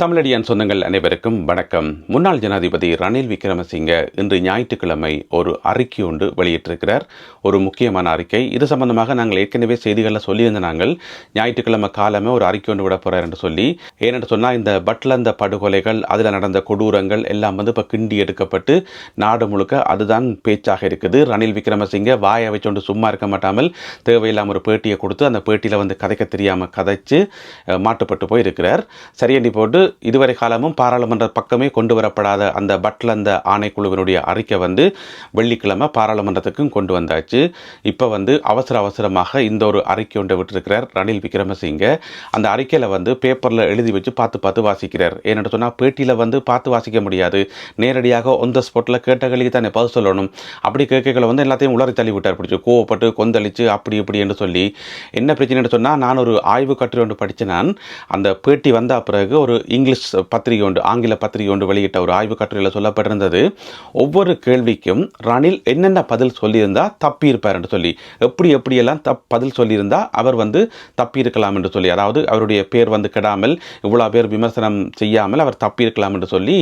தமிழடியான் சொந்தங்கள் அனைவருக்கும் வணக்கம். முன்னாள் ஜனாதிபதி ரணில் விக்ரமசிங்க இன்று ஞாயிற்றுக்கிழமை ஒரு அறிக்கை ஒன்று வெளியிட்டிருக்கிறார். ஒரு முக்கியமான அறிக்கை. இது சம்பந்தமாக நாங்கள் ஏற்கனவே செய்திகளில் சொல்லியிருந்த நாங்கள் ஞாயிற்றுக்கிழமை காலமே ஒரு அறிக்கை ஒன்று விட போகிறார் என்று சொல்லி ஏனென்று சொன்னால் இந்த பட்லந்த படுகொலைகள் அதில் நடந்த கொடூரங்கள் எல்லாம் வந்து இப்போ கிண்டி எடுக்கப்பட்டு நாடு முழுக்க அதுதான் பேச்சாக இருக்குது. ரணில் விக்ரமசிங்க வாயை வச்சோண்டு சும்மா இருக்க மாட்டாமல் தேவையில்லாமல் ஒரு பேட்டியை கொடுத்து அந்த பேட்டியில் வந்து கதைக்க தெரியாமல் கதைச்சு மாட்டுப்பட்டு போய் இருக்கிறார் சரியண்டி போட்டு இதுவரை காலமும் பாராளுமன்ற பக்கமே கொண்டு வரப்படாத அந்த பட்லந்த ஆணைக்குழுவினுடைய அறிக்கை வந்து வெள்ளிக்கிழமை பாராளுமன்றத்துக்கும் கொண்டு வந்தாச்சு. இப்போ வந்து அவசர அவசரமாக இந்த ஒரு அறிக்கை ஒன்றை விட்டிருக்கிறார் ரணில் விக்ரமசிங்க. அந்த அறிக்கையில் வந்து பேப்பரில் எழுதி வச்சு பார்த்து பார்த்து வாசிக்கிறார். ஏன்னு சொன்னால் பேட்டியில் வந்து பார்த்து வாசிக்க முடியாது. நேரடியாக ஒன் த ஸ்பாட்டில் கேட்டகளுக்கு தானே பதில் சொல்லணும். அப்படி கேட்கல வந்து எல்லாத்தையும் உளறி தள்ளி விட்டார் பிடிச்சி கோவப்பட்டு கொந்தளிச்சு அப்படி இப்படி என்று சொல்லி. என்ன பிரச்சனைன்னு சொன்னால் நான் ஒரு ஆய்வு கட்டுரை ஒன்று படித்தேன் நான். அந்த பேட்டி வந்த பிறகு ஒரு இங்கிலீஷ் பத்திரிகை ஒன்று ஆங்கில பத்திரிகை ஒன்று வெளியிட்ட ஒரு ஆய்வு கட்டுரையில் சொல்லப்பட்டிருந்தது. ஒவ்வொரு கேள்விக்கும் ரணில் என்னென்ன பதில் சொல்லியிருந்தால் தப்பியிருப்பார் என்று சொல்லி எப்படி எப்படியெல்லாம் தப் பதில் சொல்லியிருந்தால் அவர் வந்து தப்பியிருக்கலாம் என்று சொல்லி அதாவது அவருடைய பேர் வந்து கெடாமல் இவ்வளோ பேர் விமர்சனம் செய்யாமல் அவர் தப்பியிருக்கலாம் என்று சொல்லி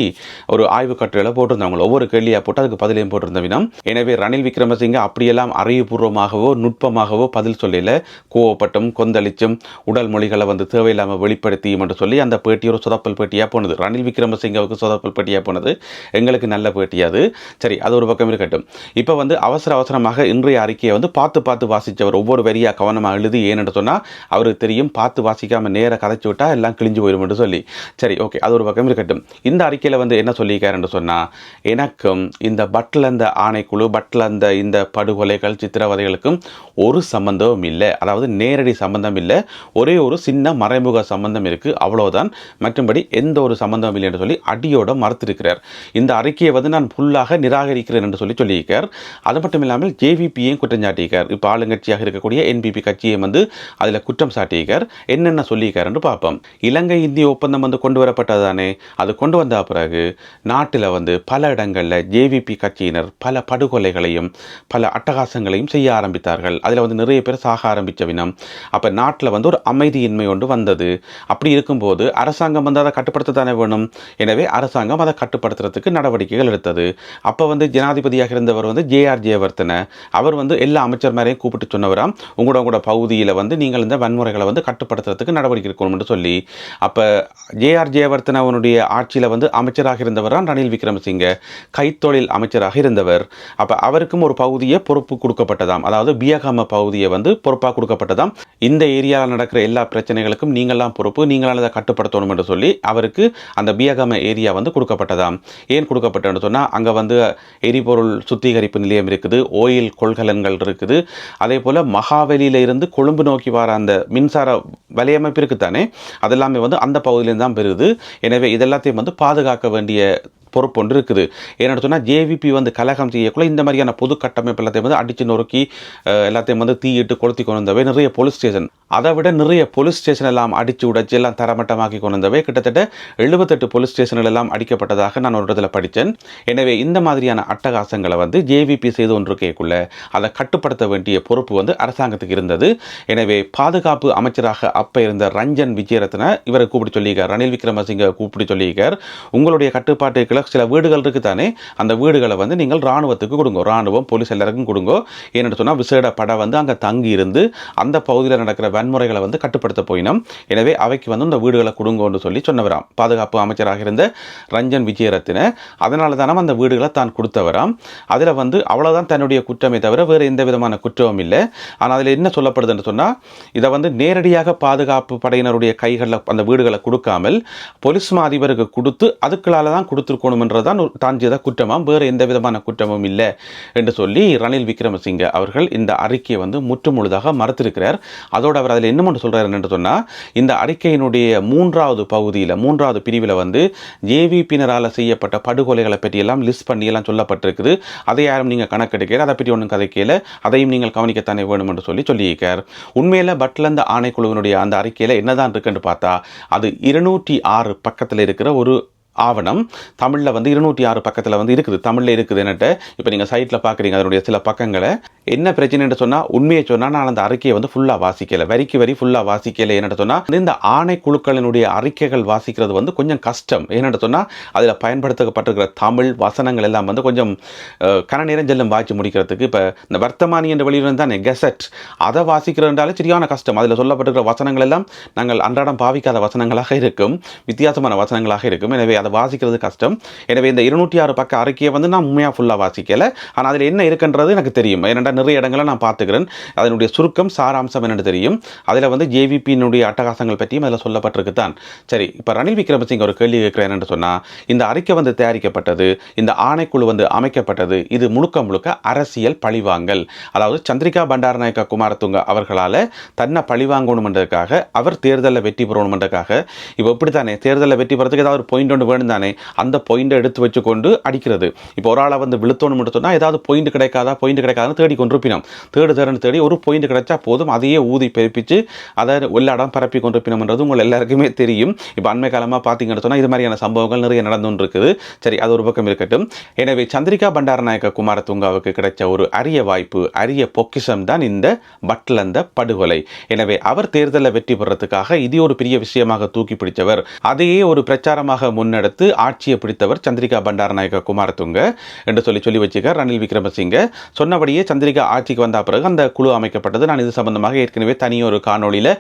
ஒரு ஆய்வு கட்டுரையில் போட்டிருந்தாங்க. ஒவ்வொரு கேள்வியாக போட்டு அதுக்கு பதிலையும் போட்டிருந்த வினம் எனவே ரணில் விக்ரமசிங்க அப்படியெல்லாம் அறிவுபூர்வமாகவோ நுட்பமாகவோ பதில் சொல்லல. கோவப்பட்டும் கொந்தளிச்சும் உடல் மொழிகளை வந்து தேவையில்லாமல் வெளிப்படுத்தியும் என்று சொல்லி அந்த பேட்டியோட சொத சொதப்பல் பேட்டியாக போனது. ரணில் விக்ரமசிங்கவுக்கு சொதப்பல் பேட்டியாக போனது. எங்களுக்கு நல்ல பேட்டி அது. சரி அது ஒரு பக்கம் இருக்கட்டும். இப்போ வந்து அவசர அவசரமாக இன்றைய அறிக்கையை வந்து பார்த்து பார்த்து வாசித்தவர் ஒவ்வொரு வரியாக கவனமாக எழுதி ஏன்னு சொன்னால் அவருக்கு தெரியும் பார்த்து வாசிக்காமல் நேராக கதைச்சு விட்டா எல்லாம் கிழிஞ்சு போயிடும் என்று சொல்லி. சரி ஓகே அது ஒரு பக்கம் இருக்கட்டும். இந்த அறிக்கையில் வந்து என்ன சொல்லியிருக்காருன்னு சொன்னால் எனக்கும் இந்த பட்டில் அந்த ஆணைக்குழு பட்லந்த இந்த படுகொலைகள் சித்திரவதைகளுக்கும் ஒரு சம்பந்தமும் இல்லை. அதாவது நேரடி சம்பந்தம் இல்லை. ஒரே ஒரு சின்ன மறைமுக சம்பந்தம் இருக்குது மற்றும் மற்றும்படி எந்த ஒரு சம்பந்தமும் இல்லை என்று சொல்லி அடியோட மறுத்திருக்கிறார். இந்த அறிக்கையை வந்து நான் ஃபுல்லாக நிராகரிக்கிறேன் என்று சொல்லி சொல்லியிருக்கார். அது மட்டும் இல்லாமல் ஜேவிபியையும் குற்றம் சாட்டியிருக்கார். இப்போ ஆளுங்கட்சியாக இருக்கக்கூடிய என்பிபி கட்சியை வந்து அதில் குற்றம் சாட்டியிருக்கார். என்னென்ன சொல்லியிருக்கார் என்று பார்ப்போம். இலங்கை இந்திய ஒப்பந்தம் வந்து கொண்டு வரப்பட்டது தானே? அது கொண்டு வந்த பிறகு நாட்டில் வந்து பல இடங்களில் ஜேவிபி கட்சியினர் பல படுகொலைகளையும் பல அட்டகாசங்களையும் செய்ய ஆரம்பித்தார்கள். அதில் வந்து நிறைய பேர் சாக ஆரம்பித்த வினம் அப்போ நாட்டில் வந்து ஒரு அமைதியின்மை ஒன்று வந்தது. அப்படி இருக்கும்போது அரசாங்கம் வந்து அதை கட்டுப்படுத்த தானே வேணும்? எனவே அரசாங்கம் அதை கட்டுப்படுத்துறதுக்கு நடவடிக்கைகள் எடுத்தது. அப்போ வந்து ஜனாதிபதியாக இருந்தவர் வந்து ஜேஆர் ஜெயவர்த்தன அவர் வந்து எல்லா அமைச்சர் மேரையும் கூப்பிட்டு சொன்னவராம் உங்களோட உங்களோட பகுதியில் வந்து நீங்கள் இந்த வன்முறைகளை வந்து கட்டுப்படுத்துறதுக்கு நடவடிக்கை எடுக்கணும்னு சொல்லி. அப்போ ஜேஆர் ஜெயவர்த்தன அவனுடைய ஆட்சியில் வந்து அமைச்சராக இருந்தவரான் ரணில் விக்ரமசிங்க. கைத்தொழில் அமைச்சராக இருந்தவர். அப்போ அவருக்கும் ஒரு பகுதியை பொறுப்பு கொடுக்கப்பட்டதாம். அதாவது பியகாம பகுதியை வந்து பொறுப்பாக கொடுக்கப்பட்டதாம். இந்த ஏரியாவில் நடக்கிற எல்லா பிரச்சனைகளுக்கும் நீங்களாம் பொறுப்பு நீங்களால் அதை கட்டுப்படுத்தணும் என்று சொல்லி அவருக்கு அந்த பியகம ஏரியா வந்து கொடுக்கப்பட்டதாம். ஏன் கொடுக்கப்பட்டதுன்னு சொன்னால் அங்கே வந்து எரிபொருள் சுத்திகரிப்பு நிலையம் இருக்குது ஓயில் கொள்கலன்கள் இருக்குது. அதே போல் மகாவெளியில் இருந்து கொழும்பு நோக்கி வர அந்த மின்சார வலையமைப்பு இருக்குதானே அதெல்லாமே வந்து அந்த பகுதியிலேருந்து தான் பெறுது. எனவே இதெல்லாத்தையும் வந்து பாதுகாக்க வேண்டிய பொறுப்பு ஒன்று இருக்குது ஏன்னு சொன்னால் ஜேவிபி வந்து கலகம் செய்யக்குள்ள இந்த மாதிரியான பொது கட்டமைப்பு எல்லாத்தையும் வந்து அடித்து நொறுக்கி எல்லாத்தையும் வந்து தீயிட்டு கொளுத்தி கொண்டு வந்தவை நிறைய போலீஸ் ஸ்டேஷன் அதை விட நிறைய போலீஸ் ஸ்டேஷன் எல்லாம் அடித்து உடைச்சு எல்லாம் தரமட்டமாக்கி கொண்டு வந்தவை கிட்டத்தட்ட எழுபத்தெட்டு போலீஸ் ஸ்டேஷன்கள் எல்லாம் அடிக்கப்பட்டதாக நான் ஒரு இடத்துல படித்தேன் எனவே இந்த மாதிரியான அட்டகாசங்களை வந்து ஜேவிபி செய்து கொண்டிருக்கக்குள்ள அதை கட்டுப்படுத்த வேண்டிய பொறுப்பு வந்து அரசாங்கத்துக்கு இருந்தது. எனவே பாதுகாப்பு அமைச்சராக அப்போ இருந்த ரஞ்சன் விஜயரத்ன இவரை கூப்பிட்டு சொல்லியிருக்கார். ரணில் விக்ரமசிங்க கூப்பிட்டு சொல்லியிருக்கார். உங்களுடைய சில வீடுகள் இருக்குது தானே அந்த வீடுகளை வந்து நீங்கள் ராணுவத்துக்கு கொடுங்க. ராணுவம் போலீஸ் எல்லாருக்கும் கொடுங்க. ஏன்னு சொன்னால் விசேட படை வந்து அங்கே தங்கி இருந்து அந்த பகுதியில் நடக்கிற வன்முறைகளை வந்து கட்டுப்படுத்த போயினோம். எனவே அவைக்கு வந்து இந்த வீடுகளை கொடுங்கன்னு சொல்லி சொன்னவராம். பாதுகாப்பு அமைச்சராக இருந்த ரஞ்சன் விஜயரத்தின அதனால தானே அந்த வீடுகளை தான் கொடுத்தவராம். அதில் வந்து அவ்வளோதான் தன்னுடைய குற்றமே தவிர வேறு எந்த விதமான குற்றமும் இல்லை. ஆனால் அதில் என்ன சொல்லப்படுதுன்னு சொன்னால் இதை வந்து நேரடியாக பாதுகாப்பு படையினருடைய கைகளில் அந்த வீடுகளை கொடுக்காமல் போலீஸ் மா அதிபருக்கு கொடுத்து அதுக்களால் தான் போகணுமென்றது தான் தான் செய்த குற்றமாம். வேறு எந்த விதமான குற்றமும் இல்லை என்று சொல்லி ரணில் விக்ரமசிங்க அவர்கள் இந்த அறிக்கையை வந்து முற்றுமுழுதாக மறுத்திருக்கிறார். அதோடு அவர் அதில் என்ன ஒன்று சொல்கிறார் என்று சொன்னால் இந்த அறிக்கையினுடைய மூன்றாவது பகுதியில் மூன்றாவது பிரிவில் வந்து ஜேவிபியினரால் செய்யப்பட்ட படுகொலைகளை பற்றியெல்லாம் லிஸ்ட் பண்ணியெல்லாம் சொல்லப்பட்டிருக்குது. அதை யாரும் நீங்கள் கணக்கெடுக்கிற அதை பற்றி ஒன்றும் கதைக்கல. அதையும் நீங்கள் கவனிக்கத்தானே வேணும் என்று சொல்லி சொல்லியிருக்கார். உண்மையில் பட்லந்த ஆணைக்குழுவினுடைய அந்த அறிக்கையில் என்னதான் இருக்குன்னு பார்த்தா அது இருநூற்றி ஆறு பக்கத்தில் இருக்கிற ஒரு ஆவணம். தமிழில் வந்து இருநூற்றி ஆறு பக்கத்தில் வந்து இருக்குது. தமிழில் இருக்குது என்னட்ட இப்போ நீங்கள் சைட்டில் பார்க்குறீங்க அதனுடைய சில பக்கங்களை. என்ன பிரச்சனைன்னு சொன்னால் உண்மையை சொன்னால் நான் அந்த அறிக்கையை வந்து ஃபுல்லாக வாசிக்கலை. வரிக்கு வரி ஃபுல்லாக வாசிக்கலை. என்னட்டு சொன்னால் இந்த ஆணைக்குழுக்களினுடைய அறிக்கைகள் வாசிக்கிறது வந்து கொஞ்சம் கஷ்டம். ஏன்னு சொன்னால் அதில் பயன்படுத்தப்பட்டிருக்கிற தமிழ் வசனங்கள் எல்லாம் வந்து கொஞ்சம் கன நேரம் செல்லும் வாய்ச்சி முடிக்கிறதுக்கு. இப்போ இந்த வர்த்தமானி என்ற வெளியில் தானே கெசட். அதை வாசிக்கிறதுனால சரியான கஷ்டம். அதில் சொல்லப்பட்டிருக்கிற வசனங்கள் எல்லாம் நாங்கள் அன்றாடம் பாவிக்காத வசனங்களாக இருக்கும் வித்தியாசமான வசனங்களாக இருக்கும். எனவே அதை வாசிக்கிறது கஷ்டம். எனவே இந்த இருநூற்றி ஆறு பக்க அறிக்கையை வந்து நான் உண்மையாக ஃபுல்லாக வாசிக்கலை. ஆனால் அதில் என்ன இருக்குன்றது எனக்கு தெரியும். ஏனென்றால் நிறைய இடங்களை நான் பார்த்துக்கிறேன். அதனுடைய சுருக்கம் சாராம்சம் என்னென்னு தெரியும். அதில் வந்து ஜேவிபியினுடைய அட்டகாசங்கள் பற்றியும் அதில் சொல்லப்பட்டிருக்கு தான். சரி இப்போ ரணில் விக்ரமசிங் ஒரு கேள்வி கேட்குறேன் என்று சொன்னால் இந்த அறிக்கை வந்து தயாரிக்கப்பட்டது இந்த ஆணைக்குழு வந்து அமைக்கப்பட்டது இது முழுக்க முழுக்க அரசியல் பழிவாங்கல். அதாவது சந்திரிகா பண்டாரநாயக்க குமாரத்துங்க அவர்களால் தன்னை பழிவாங்கணுமென்றதுக்காக அவர் தேர்தலில் வெற்றி பெறணுமென்றதுக்காக இப்போ இப்படி தானே தேர்தலில் வெற்றி பெறதுக்கு ஏதாவது ஒரு பாயிண்ட் ஒன்று வேணும் தானே அந்த பாயிண்டை எடுத்து வச்சுக்கொண்டு அடிக்கிறது. இப்போ ஒரு ஆளை வந்து விழுத்தணும் சொன்னால் ஏதாவது பாயிண்ட் கிடைக்காதா பாயிண்ட் கிடைக்காதான்னு தேடி கொண்டிருப்பினோம். தேடு தேடுன்னு தேடி ஒரு பாயிண்ட் கிடைச்சா போதும் அதையே ஊதி பெருப்பிச்சு அதை எல்லா இடம் பரப்பி கொண்டிருப்பினோம்ன்றது உங்கள் எல்லாருக்குமே தெரியும். இப்போ அண்மை காலமாக பார்த்தீங்கன்னு சொன்னால் இது மாதிரியான சம்பவங்கள் நிறைய நடந்து இருக்குது சரி அது ஒரு பக்கம் இருக்கட்டும். எனவே சந்திரிகா பண்டாரநாயக்க குமாரதுங்காவுக்கு கிடைச்ச ஒரு அரிய வாய்ப்பு அரிய பொக்கிஷம் தான் இந்த பட்லந்த படுகொலை. எனவே அவர் தேர்தலில் வெற்றி பெறத்துக்காக இது ஒரு பெரிய விஷயமாக தூக்கி பிடித்தவர். அதையே ஒரு பிரச்சாரமாக அடுத்து ஆட்சியை பிடித்தவர் சந்திரிகா பண்டாரநாயக்க குமாரதுங்க என்று சொல்லி சொல்லி வச்சுக்க ரணில் விக்ரமசிங்க. சொன்னபடியே சந்திரிகா ஆட்சிக்கு வந்த பிறகு அந்த குழு அமைக்கப்பட்டது. நான் இது சம்பந்தமாக ஏற்கனவே தனியொரு ஒரு காணொளியில்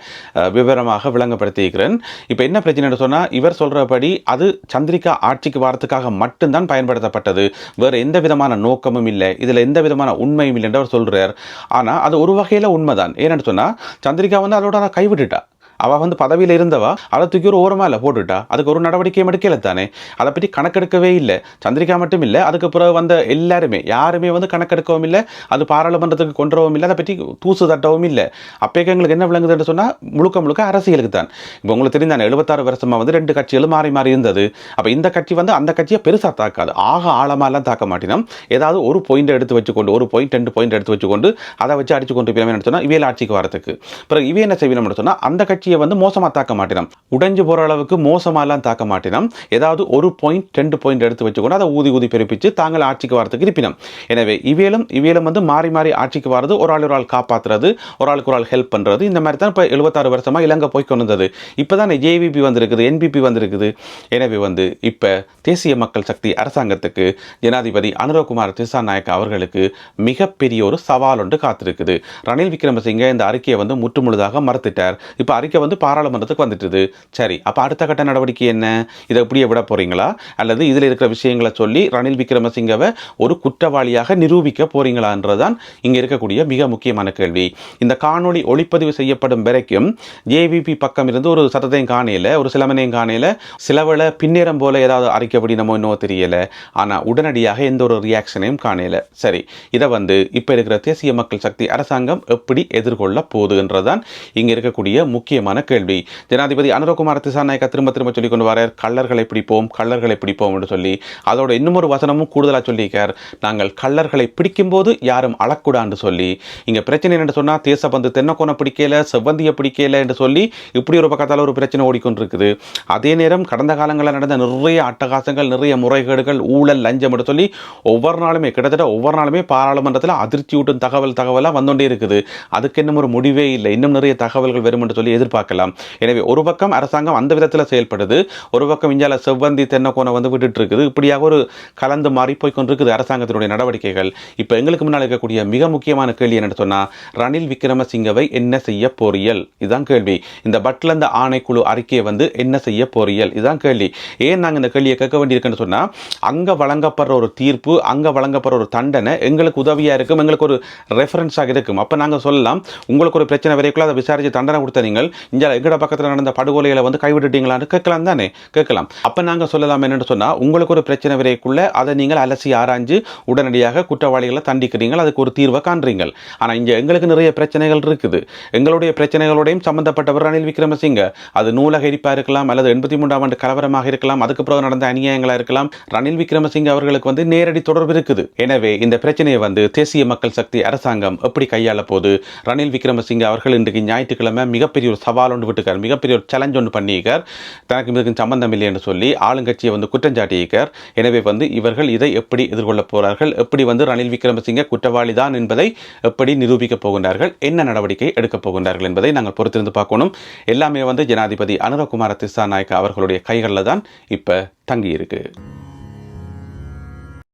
விவரமாக விளங்கப்படுத்தியிருக்கிறேன். இப்போ என்ன பிரச்சனைன்னு சொன்னால் இவர் சொல்கிறபடி அது சந்திரிகா ஆட்சிக்கு வரத்துக்காக மட்டும்தான் பயன்படுத்தப்பட்டது. வேறு எந்த விதமான நோக்கமும் இல்லை. இதில் எந்த விதமான உண்மையும் இல்லை என்று அவர் சொல்கிறார் ஆனால் அது ஒரு வகையில் உண்மைதான். ஏன்னு சொன்னால் சந்திரிகா வந்து அதோட நான் கைவிட்டுட்டா. அவள் வந்து பதவியில் இருந்தவா? அதை தூக்கி ஒரு ஓரமாக இல்லை போட்டுட்டா? அதுக்கு ஒரு நடவடிக்கையும் எடுக்கல தானே? அதை பற்றி கணக்கெடுக்கவே இல்லை. சந்திரிகா மட்டும் இல்லை அதுக்கு பிறகு வந்த எல்லாருமே யாருமே வந்து கணக்கெடுக்கவும் இல்லை அது பாராளுமன்றத்துக்கு கொண்டுறவும் இல்லை அதை பற்றி தூசு தட்டவும் இல்லை. அப்போ எங்களுக்கு என்ன விளங்குதுன்னு சொன்னால் முழுக்க முழுக்க அரசியலுக்கு தான். இப்போ உங்களுக்கு தெரிந்தானே எழுபத்தாறு வருஷமாக வந்து ரெண்டு கட்சிகளும் மாறி மாறி இருந்தது. அப்போ இந்த கட்சி வந்து அந்த கட்சியை பெருசாக தாக்காது. ஆக ஆழமாலாம் தாக்க மாட்டினோம். ஏதாவது ஒரு பாயிண்ட் எடுத்து வச்சுக்கொண்டு ஒரு பாயிண்ட் ரெண்டு பாயிண்ட் எடுத்து வச்சுக்கொண்டு அதை வச்சு அடிச்சு கொண்டு போய் சொன்னால் இவையில் ஆட்சிக்கு வரதுக்கு பிறகு இவை என்ன செய்யணும்னு சொன்னால் அந்த கட்சி கட்சியை வந்து மோசமாக தாக்க மாட்டினோம். உடைஞ்சு போகிற அளவுக்கு மோசமாகலாம் தாக்க மாட்டினோம். ஏதாவது ஒரு பாயிண்ட் ரெண்டு பாயிண்ட் எடுத்து வச்சுக்கொண்டு அதை ஊதி ஊதி பிறப்பிச்சு தாங்கள் ஆட்சிக்கு வரத்துக்கு இருப்பினோம். எனவே இவையிலும் இவையிலும் வந்து மாறி மாறி ஆட்சிக்கு வர்றது ஒரு ஆள் ஒரு ஆள் காப்பாற்றுறது ஒரு ஆளுக்கு ஒரு ஆள் ஹெல்ப் பண்ணுறது இந்த மாதிரி தான் இப்போ எழுபத்தாறு வருஷமாக இலங்கை போய் கொண்டு வந்தது இப்போ தான் ஜேவிபி வந்திருக்குது என்பிபி வந்திருக்குது. எனவே வந்து இப்போ தேசிய மக்கள் சக்தி அரசாங்கத்துக்கு ஜனாதிபதி அனுரகுமார் திசாநாயக் அவர்களுக்கு மிகப்பெரிய ஒரு சவால் ஒன்று காத்திருக்குது. ரணில் விக்ரமசிங்க இந்த அறிக்கையை வந்து முற்றுமுழுதாக மறுத்துட்டார். இப்போ அறிக்கை வந்து பாராளுமன்றத்துக்கு வந்துட்டுது. சரி அப்போ அடுத்த கட்ட நடவடிக்கை என்ன? இதை அப்படியே விட போறீங்களா? அல்லது இதில் இருக்கிற விஷயங்களை சொல்லி ரணில் விக்ரமசிங்கவை ஒரு குற்றவாளியாக நிரூபிக்க போகிறீங்களான்றதான் இங்கே இருக்கக்கூடிய மிக முக்கியமான கேள்வி. இந்த காணொளி ஒளிப்பதிவு செய்யப்படும் வரைக்கும் ஜேவிபி பக்கம் இருந்து ஒரு சத்தத்தையும் காணையில் ஒரு சிலமனையும் காணையில் சிலவளை பின்னேறம் போல ஏதாவது அறிக்கைப்படி நம்ம இன்னும் தெரியலை. ஆனால் உடனடியாக எந்த ஒரு ரியாக்ஷனையும் காணையில் சரி இதை வந்து இப்போ இருக்கிற தேசிய மக்கள் சக்தி அரசாங்கம் எப்படி எதிர்கொள்ள போகுதுன்றதான் இங்கே இருக்கக்கூடிய முக்கியமான கேள்வி. ஜனாதிபதி அனுரகுமார் திசாநாயக்கா திரும்ப திரும்ப சொல்லி கொண்டு வரார். கள்ளர்களை பிடிப்போம் கள்ளர்களை பிடிப்போம் என்று சொல்லி. அதோட இன்னும் ஒரு வசனமும் கூடுதலாக சொல்லியிருக்கார். நாங்கள் கள்ளர்களை பிடிக்கும்போது யாரும் அழக்கூடான்னு சொல்லி. இங்கே பிரச்சனை என்று சொன்னால் தேசபந்து தென்னக்கோனை பிடிக்கல செவ்வந்தியை பிடிக்கல என்று சொல்லி இப்படி ஒரு பக்கத்தால் ஒரு பிரச்சனை ஓடிக்கொண்டிருக்குது. அதே நேரம் கடந்த காலங்களில் நடந்த நிறைய அட்டகாசங்கள் நிறைய முறைகேடுகள் ஊழல் லஞ்சம் என்று சொல்லி ஒவ்வொரு நாளுமே கிட்டத்தட்ட ஒவ்வொரு நாளுமே பாராளுமன்றத்தில் அதிர்ச்சி ஊட்டும் தகவல் தகவலாக வந்தோண்டே இருக்குது. அதுக்கு இன்னும் ஒரு முடிவே இல்லை. இன்னும் நிறைய தகவல்கள் வரும் என்று சொல்லி எதிர்பார்க்கலாம். எனவே ஒரு பக்கம் அரசாங்கம் அந்த விதத்தில் செயல்படுது ஒரு பக்கம் இந்தியாவில் செவ்வந்தி தென்னக்கோனை வந்து விட்டுட்டு இருக்குது இப்படியாக ஒரு கலந்து மாறி போய் கொண்டிருக்குது அரசாங்கத்தினுடைய நடவடிக்கைகள். இப்போ எங்களுக்கு முன்னால் இருக்கக்கூடிய மிக முக்கியமான கேள்வி என்னென்னு சொன்னால் ரணில் விக்ரமசிங்கவை என்ன செய்ய போறியல்? இதுதான் கேள்வி. இந்த பட்லந்த ஆணைக்குழு அறிக்கையை வந்து என்ன செய்ய போறியல்? இதுதான் கேள்வி. ஏன் நாங்கள் இந்த கேள்வியை கேட்க வேண்டியிருக்குன்னு சொன்னால் அங்கே வழங்கப்படுற ஒரு தீர்ப்பு அங்கே வழங்கப்படுற ஒரு தண்டனை எங்களுக்கு உதவியாக இருக்கும் எங்களுக்கு ஒரு ரெஃபரன்ஸாக இருக்கும். அப்போ நாங்கள் சொல்லலாம் உங்களுக்கு ஒரு பிரச்சனை வரைக்குள்ள அதை விசாரித்து தண்டனை கொடுத்த நீங்கள் இங்கே எங்கட பக்கத்தில் நடந்த படுகொலைகளை வந்து கைவிட்டுட்டீங்களான்னு கேட்கலாம் தானே? கேட்கலாம். அப்போ நாங்கள் சொல்லலாம் என்னென்னு சொன்னால் உங்களுக்கு ஒரு பிரச்சனை வரைக்குள்ள அதை நீங்கள் அலசி ஆராய்ஞ்சு உடனடியாக குற்றவாளிகளை தண்டிக்கிறீங்கள். அதுக்கு ஒரு தீர்வை காண்றீங்க ஆனால் இங்கே எங்களுக்கு நிறைய பிரச்சனைகள் இருக்குது. எங்களுடைய பிரச்சனைகளோடையும் சம்பந்தப்பட்டவர் ரணில் விக்ரமசிங்க. அது நூலக எரிப்பாக இருக்கலாம் அல்லது எண்பத்தி மூன்றாம் ஆண்டு கலவரமாக இருக்கலாம் அதுக்கு பிறகு நடந்த அநியாயங்களாக இருக்கலாம். ரணில் விக்ரமசிங்க அவர்களுக்கு வந்து நேரடி தொடர்பு இருக்குது. எனவே இந்த பிரச்சனையை வந்து தேசிய மக்கள் சக்தி அரசாங்கம் எப்படி கையாள போது? ரணில் விக்ரமசிங்க அவர்கள் இன்றைக்கு ஞாயிற்றுக்கிழமை மிகப்பெரிய ஒரு சவால் ஒன்று விட்டுக்கார். மிகப்பெரிய ஒரு சேலஞ்ச் ஒன்று பண்ணியிருக்கார். தனக்கு இதுக்கு சம்பந்தம் இல்லை என்று சொல்லி ஆளுங்கட்சியை வந்து குற்றஞ்சாட்டியிருக்கார் எனவே வந்து இவர்கள் இதை எப்படி எதிர்கொள்ளப் போகிறார்கள்? எப்படி வந்து ரணில் விக்ரமசிங்க குற்றவாளி தான் என்பதை எப்படி நிரூபிக்கப் போகின்றார்கள்? என்ன நடவடிக்கை எடுக்கப் போகின்றார்கள் என்பதை நாங்கள் பொறுத்திருந்து பார்க்கணும். எல்லாமே வந்து ஜனாதிபதி அனுரகுமார திசாநாயக்க அவர்களுடைய கைகளில் தான் இப்போ தங்கியிருக்கு.